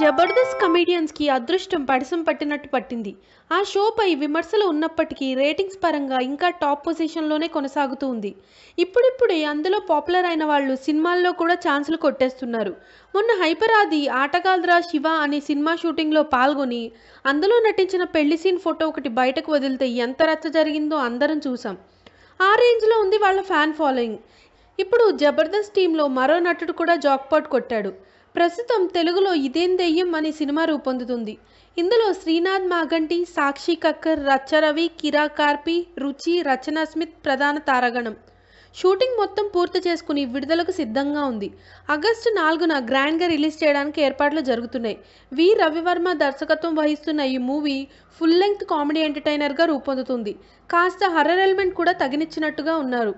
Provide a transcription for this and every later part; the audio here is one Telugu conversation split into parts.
జబర్దస్త్ కమీడియన్స్కి అదృష్టం పడిసం పట్టినట్టు పట్టింది. ఆ షోపై విమర్శలు ఉన్నప్పటికీ రేటింగ్స్ పరంగా ఇంకా టాప్ పొజిషన్లోనే కొనసాగుతూ ఉంది. ఇప్పుడిప్పుడే అందులో పాపులర్ అయిన వాళ్ళు సినిమాల్లో కూడా ఛాన్సులు కొట్టేస్తున్నారు. మొన్న హైపరాది ఆటగాల్రా శివ అనే సినిమా షూటింగ్లో పాల్గొని అందులో నటించిన పెళ్ళి సీన్ ఫోటో ఒకటి బయటకు వదిలితే ఎంత రచ్చ జరిగిందో అందరం చూసాం. ఆ రేంజ్లో ఉంది వాళ్ళ ఫ్యాన్ ఫాలోయింగ్. ఇప్పుడు జబర్దస్త్ టీంలో మరో నటుడు కూడా జాక్పాట్ కొట్టాడు. ప్రస్తుతం తెలుగులో ఇదేం దెయ్యం అనే సినిమా రూపొందుతుంది. ఇందులో శ్రీనాథ్ మాగంటి సాక్షి కక్కర్ రచ్చరవి కిరా కార్పి రుచి రచనా స్మిత్ ప్రధాన తారాగణం. షూటింగ్ మొత్తం పూర్తి చేసుకుని విడుదలకు సిద్ధంగా ఉంది. ఆగస్టు నాలుగున గ్రాండ్గా రిలీజ్ చేయడానికి ఏర్పాట్లు జరుగుతున్నాయి. వి. రవివర్మ దర్శకత్వం వహిస్తున్న ఈ మూవీ ఫుల్ లెంగ్త్ కామెడీ ఎంటర్టైనర్గా రూపొందుతుంది. కాస్త హర్రర్ ఎలిమెంట్ కూడా తగినిచ్చినట్టుగా ఉన్నారు.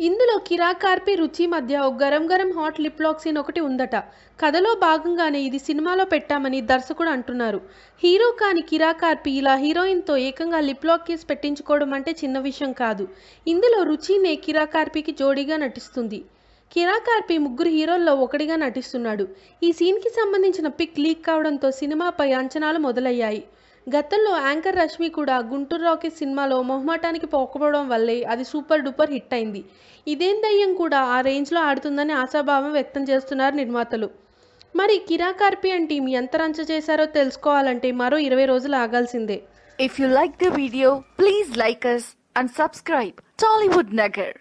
ఇందులో కిరాకార్పి రుచి మధ్య ఒక గరం గరం హాట్ లిప్ లాక్ సీన్ ఒకటి ఉందట. కథలో భాగంగానే ఇది సినిమాలో పెట్టామని దర్శకుడు అంటున్నారు. హీరో కాని కిరాకార్పి ఇలా హీరోయిన్తో ఏకంగా లిప్ లాక్ కేస్ పెట్టించుకోవడం అంటే చిన్న విషయం కాదు. ఇందులో రుచినే కిరాకార్పికి జోడీగా నటిస్తుంది. కిరాకార్పి ముగ్గురు హీరోల్లో ఒకటిగా నటిస్తున్నాడు. ఈ సీన్కి సంబంధించిన పిక్ లీక్ కావడంతో సినిమాపై అంచనాలు మొదలయ్యాయి. గతంలో యాంకర్ రష్మి కూడా గుంటూరు రాకెట్ సినిమాలో మొహమాటానికి పోకపోవడం వల్లే అది సూపర్ డూపర్ హిట్ అయింది. ఇదేం దయ్యం కూడా ఆ రేంజ్లో ఆడుతుందని ఆశాభావం వ్యక్తం చేస్తున్నారు నిర్మాతలు. మరి కిరా కార్పి టీం ఎంత రంచ చేశారో తెలుసుకోవాలంటే మరో ఇరవై రోజులు ఆగాల్సిందే. If you like the video please like us and subscribe Tollywood Nagar